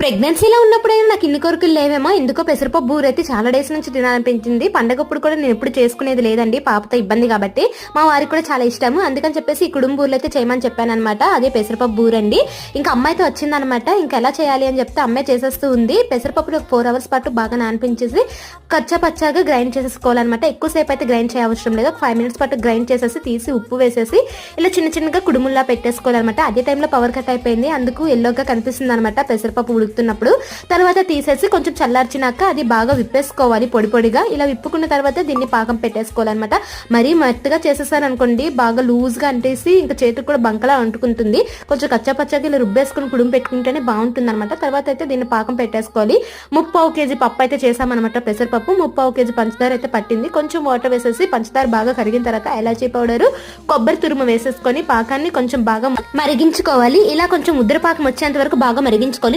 ప్రెగ్నెన్సీలో ఉన్నప్పుడైనా నాకు ఇన్ని కోరికలు లేవేమో. ఎందుకో పెసరపప్పు బూర అయితే చాలా డేస్ నుంచి తినాలనిపించింది. పండగప్పుడు కూడా నేను ఎప్పుడు చేసుకునేది లేదండి. పాపతో ఇబ్బంది కాబట్టి మా వారికి కూడా చాలా ఇష్టము. అందుకని చెప్పేసి ఈ కుటుంబూరులు అయితే చేయమని చెప్పాను అనమాట అదే పెసరపప్పు బూరండి. ఇంకా అమ్మాయితో వచ్చిందనమాట ఇంకా ఎలా చేయాలి అని చెప్తే అమ్మాయి చేసేస్తూ ఉంది. పెసరపప్పుని ఒక ఫోర్ అవర్స్ పాటు బాగా నానిపించేసి కచ్చా పచ్చాగా గ్రైండ్ చేసేసుకోవాలన్నమాట. ఎక్కువసేపు అయితే గ్రైండ్ చేయవసరం లేదు. ఒక ఫైవ్ మినిట్స్ పాటు గ్రైండ్ చేసేసి తీసి ఉప్పు వేసేసి ఇలా చిన్న చిన్నగా కుడుముల్లా పెట్టేసుకోవాలన్నమాట. అదే టైంలో పవర్ కట్ అయిపోయింది. అందుకు ఎల్లోగా కనిపిస్తుంది అనమాట పెసరపప్పు ఉడుకుతున్నప్పుడు తర్వాత తీసేసి కొంచెం చల్లార్చినాక అది బాగా విప్పేసుకోవాలి పొడి పొడిగా. ఇలా విప్పుకున్న తర్వాత దీన్ని పాకం పెట్టేసుకోవాలన్నమాట. మరీ మెత్తగా చేసేసారు అనుకోండి బాగా లూజ్గా అంటేసి ఇంకా చేతికి కూడా బంకలా అంటుకుంటుంది. కొంచెం కచ్చాపచ్చాగా ఇలా రుబ్బేసుకుని కుడుము పెట్టుకుంటేనే బాగుంటుంది అనమాట తర్వాత అయితే దీన్ని పాకం పెట్టేసుకోవాలి. ముప్పావు కేజీ పప్పు అయితే చేసామన్నమాట పెసరపప్పు. ముప్పావు కేజీ పంచదార అయితే పట్టింది. కొంచెం వాటర్ వేసేసి పంచదార బాగా కరిగిన తర్వాత ఎలాచీ పౌడర్ కొబ్బరి తురుము వేసేసుకొని పాకాన్ని కొంచెం బాగా మరిగించుకోవాలి. ఇలా కొంచెం ముద్రపాకం వచ్చేంత వరకు బాగా మరిగించుకోవాలి.